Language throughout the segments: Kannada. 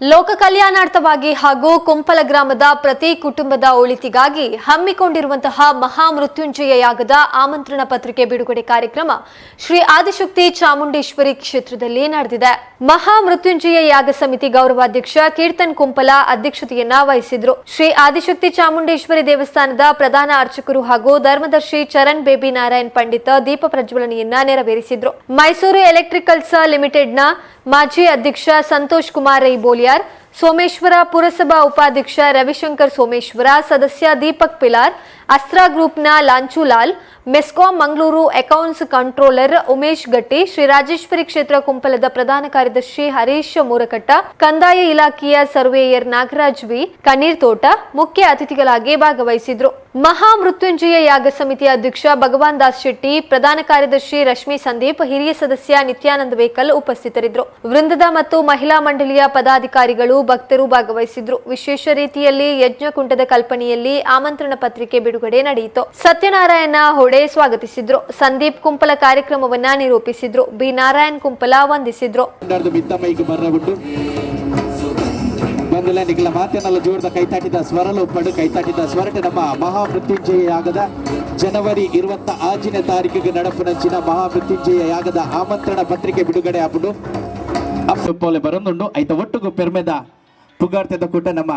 ಲೋಕ ಕಲ್ಯಾಣಾರ್ಥವಾಗಿ ಹಾಗೂ ಕುಂಪಲ ಗ್ರಾಮದ ಪ್ರತಿ ಕುಟುಂಬದ ಒಳಿತಿಗಾಗಿ ಹಮ್ಮಿಕೊಂಡಿರುವಂತಹ ಮಹಾಮೃತ್ಯುಂಜಯ ಯಾಗದ ಆಮಂತ್ರಣ ಪತ್ರಿಕೆ ಬಿಡುಗಡೆ ಕಾರ್ಯಕ್ರಮ ಶ್ರೀ ಆದಿಶಕ್ತಿ ಚಾಮುಂಡೇಶ್ವರಿ ಕ್ಷೇತ್ರದಲ್ಲಿ ನಡೆದಿದೆ. ಮಹಾಮೃತ್ಯುಂಜಯ ಯಾಗ ಸಮಿತಿ ಗೌರವಾಧ್ಯಕ್ಷ ಕೀರ್ತನ್ ಕುಂಪಲ ಅಧ್ಯಕ್ಷತೆಯನ್ನ ವಹಿಸಿದ್ರು. ಶ್ರೀ ಆದಿಶಕ್ತಿ ಚಾಮುಂಡೇಶ್ವರಿ ದೇವಸ್ಥಾನದ ಪ್ರಧಾನ ಅರ್ಚಕರು ಹಾಗೂ ಧರ್ಮದರ್ಶಿ ಚರಣ್ ಬೇಬಿ ನಾರಾಯಣ್ ಪಂಡಿತ ದೀಪ ಪ್ರಜ್ವಲನೆಯನ್ನ ನೆರವೇರಿಸಿದ್ರು. ಮೈಸೂರು ಎಲೆಕ್ಟ್ರಿಕಲ್ಸ್ ಲಿಮಿಟೆಡ್ನ ಮಾಜಿ ಅಧ್ಯಕ್ಷ ಸಂತೋಷ್ ಕುಮಾರ್ ರೈ lawyer ಸೋಮೇಶ್ವರ ಪುರಸಭಾ ಉಪಾಧ್ಯಕ್ಷ ರವಿಶಂಕರ್ ಸೋಮೇಶ್ವರ, ಸದಸ್ಯ ದೀಪಕ್ ಪಿಲಾರ್, ಅಸ್ತ್ರಾ ಗ್ರೂಪ್ನ ಲಾಂಚುಲಾಲ್ ಮೆಸ್ಕಾಂ ಮಂಗಳೂರು ಅಕೌಂಟ್ಸ್ ಕಂಟ್ರೋಲರ್ ಉಮೇಶ್ ಗಟ್ಟಿ, ಶ್ರೀ ರಾಜೇಶ್ವರಿ ಕ್ಷೇತ್ರ ಕುಂಪಲದ ಪ್ರಧಾನ ಕಾರ್ಯದರ್ಶಿ ಹರೀಶ್ ಮೂರಕಟ್ಟ, ಕಂದಾಯ ಇಲಾಖೆಯ ಸರ್ವೇಯರ್ ನಾಗರಾಜ್ ವಿ, ಕಣ್ಣೀರ್ ತೋಟ, ಮುಖ್ಯ ಅತಿಥಿಗಳಾಗಿ ಭಾಗವಹಿಸಿದ್ರು. ಮಹಾ ಮೃತ್ಯುಂಜಯ ಯಾಗ ಸಮಿತಿಯ ಅಧ್ಯಕ್ಷ ಭಗವಾನ್ ದಾಸ್ ಶೆಟ್ಟಿ, ಪ್ರಧಾನ ಕಾರ್ಯದರ್ಶಿ ರಶ್ಮಿ ಸಂದೀಪ್, ಹಿರಿಯ ಸದಸ್ಯ ನಿತ್ಯಾನಂದ ವೇಕಲ್ ಉಪಸ್ಥಿತರಿದ್ದರು. ವೃಂದದ ಮತ್ತು ಮಹಿಳಾ ಮಂಡಳಿಯ ಪದಾಧಿಕಾರಿಗಳು ಭಕ್ತರು ಭಾಗವಹಿಸಿದ್ರು. ವಿಶೇಷ ರೀತಿಯಲ್ಲಿ ಯಜ್ಞಕುಂಟದ ಕಲ್ಪನೆಯಲ್ಲಿ ಆಮಂತ್ರಣ ಪತ್ರಿಕೆ ಬಿಡುಗಡೆ ನಡೆಯಿತು. ಸತ್ಯನಾರಾಯಣ ಹೊಡೆ ಸ್ವಾಗತಿಸಿದ್ರು. ಸಂದೀಪ್ ಕುಂಪಲ ಕಾರ್ಯಕ್ರಮವನ್ನ ನಿರೂಪಿಸಿದ್ರು. ಬಿ ನಾರಾಯಣ್ ಕುಂಪಲ ವಂದಿಸಿದ್ರು. ಬಂದಿಲ್ಲ ನಿಗಲ ಮಾತೇನಲ್ಲ ಜೋಡದ ಕೈತಾಟಿದ ಸ್ವರಲು ಪಡು ಕೈತಾಟಿದ ಸ್ವರಟ ನಮ್ಮ ಮಹಾಮೃತ್ಯುಂಜಯ ಯಾಗದ ಜನವರಿ ಇರುವಂತ ಆಜಿನ ತಾರೀಕಿಗೆ ನಡಪುನಂಚಿನ ಮಹಾಮೃತ್ಯುಂಜಯ ಯಾಗದ ಆಮಂತ್ರಣ ಪತ್ರಿಕೆ ಬಿಡುಗಡೆ ಆಗ್ಬಿಟ್ಟು ಅಪ್ಪು ಪೋಲೆ ಬರೊಂದುಂಡು ಐತ ಒಟ್ಟುಗು ಪೆರ್ಮೆದ ಪುಗಾರ್ತೆದ ಕೂಟ ನಮ್ಮ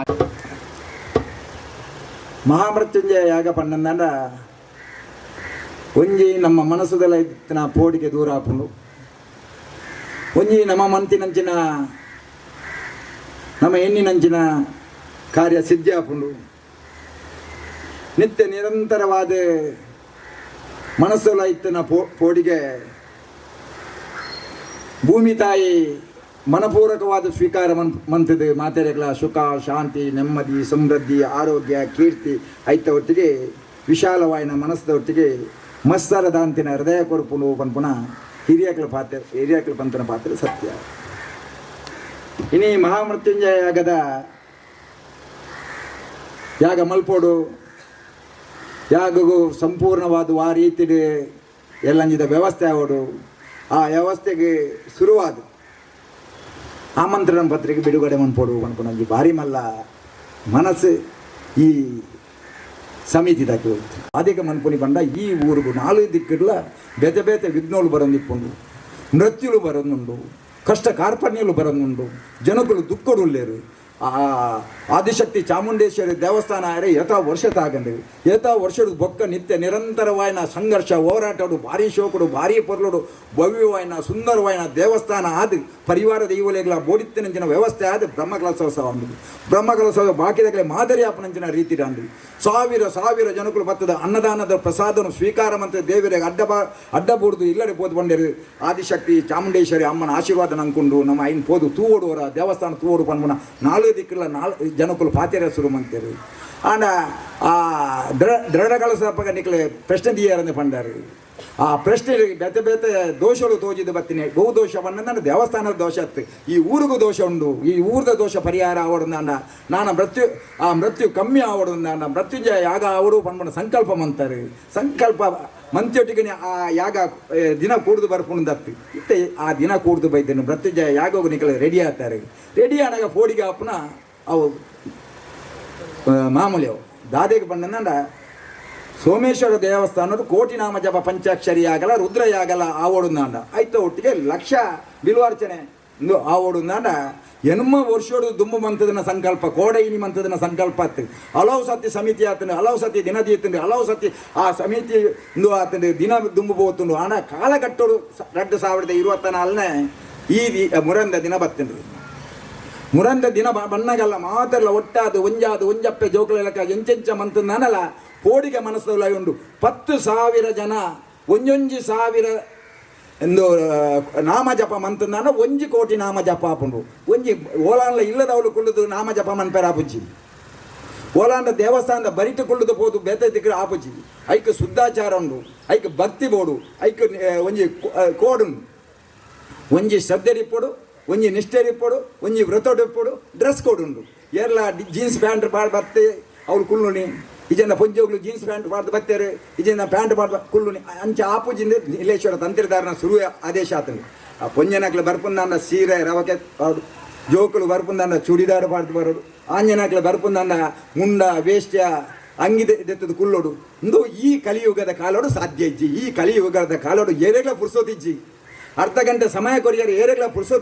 ಮಹಾಮೃತ್ಯುಂಜಯ ಯಾಗ ಪನ್ನಂದ ಒಂಜಿ ನಮ್ಮ ಮನಸ್ಸುದಲ ಇತ್ತಿನ ಪೋಡಿಗೆ ದೂರ ಆಪುಂಡು. ಒಂಜಿ ನಮ್ಮ ಮಂತಿನಂಚಿನ, ನಮ್ಮ ಹೆಣ್ಣಿನಂಚಿನ ಕಾರ್ಯ ಸಿದ್ಧಿ ಆಪುಂಡು. ನಿತ್ಯ ನಿರಂತರವಾದ ಮನಸ್ಸುಲ ಇತ್ತಿನ ಪೋ ಪೋಡಿಗೆ ಭೂಮಿ ತಾಯಿ ಮನಪೂರ್ವಕವಾದ ಸ್ವೀಕಾರ ಮನ್ ಮಂತದ ಮಾತೆರೆಗಳ ಸುಖ, ಶಾಂತಿ, ನೆಮ್ಮದಿ, ಸಮೃದ್ಧಿ, ಆರೋಗ್ಯ, ಕೀರ್ತಿ ಐತ ಒಟ್ಟಿಗೆ ವಿಶಾಲವಾಯಿನ ಮನಸ್ಸದ ಒಟ್ಟಿಗೆ ಮತ್ಸರದ ದಾಂತಿನ ಹೃದಯ ಕೊರಪುನು ಪನ್ಪುನ ಹಿರಿಯಕಳ ಪಾತ್ರ ಹಿರಿಯಕಳ ಪಂತನ ಪಾತ್ರ ಸತ್ಯ. ಇನಿ ಮಹಾಮೃತ್ಯುಂಜಯ ಯಾಗದ ಯಾಗ ಮಲ್ಪೋಡು. ಯಾಗಗೂ ಸಂಪೂರ್ಣವಾದ ಆ ರೀತಿಡ್ ಎಲ್ಲಂಜಿದ ವ್ಯವಸ್ಥೆ ಆಗೋಡು ಆ ವ್ಯವಸ್ಥೆಗೆ ಶುರುವಾದ. ಆಮಂತ್ರಣ ಪತ್ರಿಕೆ ಬಿಡುಗಡೆ ಮನ್ಪೋಡು ಅನ್ಕೊಂಡು ಭಾರಿ ಮಲ್ಲ ಮನಸ್ಸು ಈ ಸಮಿತಿ ದಾಕಿ ಹೋಯ್ತು. ಅದಕ್ಕೆ ಮನ್ಪುನಿ ಬಂದ ಈ ಊರಿಗೂ ನಾಲ್ಕು ದಿಕ್ಕಿಡ್ಲ ಬೇತೆ ಬೇತೆ ವಿಘ್ನೋಳು ಬರೋದಿಪ್ಪುಂಡು ನೃತ್ಯುಲು ಬರೋದುಂಡು ಕಷ್ಟ ಕಾರ್ಪಣ್ಯಲು ಬರೋದುಂಡು ಜನಗಳು ಆ ಆದಿಶಕ್ತಿ ಚಾಮುಂಡೇಶ್ವರಿ ದೇವಸ್ಥಾನ ಆದರೆ ಯಥಾ ವರ್ಷ ತಾಗಂಡು ಯಥಾ ವರ್ಷದ ಬೊಕ್ಕ ನಿತ್ಯ ನಿರಂತರವಾಯಿನ ಸಂಘರ್ಷ ಹೋರಾಟಡು ಭಾರಿ ಶೋಕಡು ಭಾರಿ ಪೊರ್ಲುಡು, ಭವ್ಯವಾಯಿನ, ಸುಂದರವಾಯಿನ ದೇವಸ್ಥಾನ ಆದ ಪರಿವಾರ ದೈವಲೆಗಳ ಬೋಡಿತ್ತಿನಂಚಿನ ವ್ಯವಸ್ಥೆ ಆದ ಬ್ರಹ್ಮಕಲಸೋತ್ಸವ ಅಂದಿವಿ. ಬ್ರಹ್ಮಕಲಸೋತ್ಸವ ಬಾಕಿದಾಗಲೇ ಮಾದರಿ ಆಪನಂಚಿನ ರೀತಿ ಅಂದಿವಿ. ಸಾವಿರ ಸಾವಿರ ಜನಗಳು ಬತ್ತದ ಅನ್ನದಾನದ ಪ್ರಸಾದನು ಸ್ವೀಕಾರ ಮಂತ್ರ ದೇವರಿಗೆ ಅಡ್ಡ ಬಾ ಅಡ್ಡ ಇಲ್ಲಡೆ ಪೋದು ಬಂದಿರು ಆದಿಶಕ್ತಿ ಚಾಮುಂಡೇಶ್ವರಿ ಅಮ್ಮನ ಆಶೀರ್ವಾದ ನಂಕೊಂಡು ನಮ್ಮ ಐನ್ ಪೋದು ತೂವೋಡುವರ ದೇವಸ್ಥಾನ ತೂವೋಡು ಪನ್ಮುನ ನಾಲ್ಕು ದಿಕ್ಕಲ ನಾಲ್ ಜನಕುಲು ಪಾತೆರ ಶುರು ಮಂತೇರು ಆಂಡ, ಆ ದೃಢ ದೃಢ ಸಪಗ ನಿಕ್ಲೆ ಪ್ರಶ್ನೆ ದಿಯಾರಂದು ಪಂಡಾರು. ಆ ಪ್ರಶ್ನೆ ಬೆತೆ ಬೆತೆ ದೋಷಗಳು ತೋಜಿದ ಬತ್ತಿನಿ. ಬಹು ದೋಷ ಬಂದ ದೇವಸ್ಥಾನದ ದೋಷ ಅತ್ತು. ಈ ಊರಿಗೂ ದೋಷ ಉಂಡು. ಈ ಊರದ ದೋಷ ಪರಿಹಾರ ಆವಡು ಅಂಡ ನಾನು ಮೃತ್ಯು, ಆ ಮೃತ್ಯು ಕಮ್ಮಿ ಆವಡು ಅಂಡ ಮೃತ್ಯುಂಜಯ ಯಾಗ ಅವರು ಪಂಡ ಸಂಕಲ್ಪ ಮಂತಾರೆ. ಸಂಕಲ್ಪ ಮಂತ್ಯೊಟ್ಟಿಗೆ ಆ ಯಾಗ ದಿನ ಕೂಡ್ದು ಬರ್ಪುಣದತ್ತು ಇತ್ತೆ ಆ ದಿನ ಕೂಡ್ದು ಬೈದನು ಮೃತ್ಯುಂಜಯ ಯಾಗ ನಿಕಲ ರೆಡಿ ಆಗ್ತಾರೆ. ರೆಡಿ ಆದಾಗ ಪೋಡಿಗೆ ಅಪ್ಪನ ಅವು ಆ, ಮಾಮೂಲಿ ಅವು. ದಾದೆಗೆ ಬಂದಂಡ ಸೋಮೇಶ್ವರ ದೇವಸ್ಥಾನದ ಕೋಟಿ ನಾಮ ಜಪ ಪಂಚಾಕ್ಷರಿ ಆಗಲ್ಲ ರುದ್ರ ಆಗಲ್ಲ ಆವಡುಂದಾಂಡ ಆಯ್ತು ಒಟ್ಟಿಗೆ ಲಕ್ಷ ಬಿಲ್ವಾರ್ಚನೆ ಇಂದು ಆವಡುಂದಾಂಡ ಎನ್ಮ ವರ್ಷೋಡು ದುಂಬು ಮಂತದನ ಸಂಕಲ್ಪ, ಕೋಡೈನಿ ಮಂತದನ ಸಂಕಲ್ಪ ಆಗ್ತದೆ ಹಲವು ಸತಿ ಸಮಿತಿ ಆತಂದ್ರೆ ಹಲವು ಸತಿ ದಿನ ದೀತಂಡು ಹಲವು ಸತಿ ಆ ಸಮಿತಿ ಇಂದು ಆತಂಡು ದಿನ ದುಂಬು ಬೋತುಂಡು. ಹಣ ಕಾಲ ಕಟ್ಟೋಡು ಎರಡು ಸಾವಿರದ ಇರುವತ್ತ ನಾಲ್ನೇ ಈ ಮುರಂದ ದಿನ ಬತ್ತಂಡು ಮುರಂದ ದಿನ ಬಣ್ಣಗಲ್ಲ ಮಾತೆಲ್ಲ ಒಟ್ಟಾದು, ಒಂಜಾದು, ಒಂಜಪ್ಪೆ ಜೋಕಲೆಲಕ ಎಂಚೆಂಚ ಮಂತ ನನಲ ಕೋಡಿಗೆ ಮನಸ್ಸಲ್ಲ ಉಂಡು ಪತ್ತು ಸಾವಿರ ಜನ, ಒಂಜೊಂಜಿ ಸಾವಿರ ಎಂದು ನಾಮ ಜಪ ಮಂತಂದಾನ ಒಂಜಿ ಕೋಟಿ ನಾಮ ಜಪ ಆಪುಂಡು ಒಂಜಿ ಓಲಾನ್ಲ ಇಲ್ಲದವಳು ಕುಳ್ಳುದು ನಾಮ ಜಪ ಮನ್ಪೇರ ಆಪುಜಿ ಓಲಾಂಡ ದೇವಸ್ಥಾನದ ಬರಿಟ್ ಕುಳ್ಳುದು ಪೋದು ಬೇತೆ ದಿಕ್ಕರೆ ಆಪುಜಿ ಐಕ್ ಶುದ್ಧಾಚಾರ ಉಂಡು ಐಕ್ ಭಕ್ತಿ ಬೋಡು, ಐಕ್ ಒಂಜಿ ಕೋಡು ಒಂಜಿ ಶ್ರದ್ಧೆ ರಿಪ್ಪೋಡು ಒಂಜಿ ನಿಷ್ಠೆ ರಿಪ್ಪೋಡು ಒಂಜಿ ವ್ರತ ರಿಪ್ಪೋಡು ಡ್ರೆಸ್ ಕೋಡ್ ಉಂಡು ಎಲ್ಲ ಜೀನ್ಸ್ ಪ್ಯಾಂಟ್ ಪಾಡ್ ಬರ್ತೇ, ಅವಳು ಕುಲ್ಲುನಿ ಇಜನ್ನ ಪೊಂಜೋಗ್ಲು ಜೀನ್ಸ್ ಪ್ಯಾಂಟ್ ಮಾಡ್ದು ಬರ್ತಾರೆ ಇದನ್ನ ಪ್ಯಾಂಟ್ ಮಾಡ್ದು ಕುಲ್ಲು ಅಂಚ ಆಪುಜಿಂದ ನೀಲೇಶ್ವರ ತಂತ್ರಧಾರನ ಶುರು ಆದೇಶ ಆತಂದು. ಆ ಪೊಂಜನಕ್ಲು ಬರ್ಪುಂದ ಸೀರೆ, ರವಕೆ ಪಾಡು ಜೋಕುಲು ಬರ್ಪುಂದಂಡ ಚೂಡಿದಾರ ಪಾಡ್ದು ಬರೋದು. ಆಂಜನಾಕ್ಲ ಬರ್ಪುಂದಂಡ ಮುಂಡ ಅಂಗಿ ದೆತ್ತದು ಕುಲ್ಲೋಡು ಇಂದು ಈ ಕಲಿಯುಗದ ಕಾಲೋಡು ಸಾಧ್ಯ ಇಜ್ಜಿ. ಈ ಕಲಿಯುಗದ ಕಾಲೋಡು ಏರೆಗ್ಲ ಪುರ್ಸೋತಿಜ್ಜಿ. ಅರ್ಧ ಗಂಟೆ ಸಮಯ ಕೊರಿಯರು ಏರೆಗ್ಲ ಪುರ್ಸೋತ್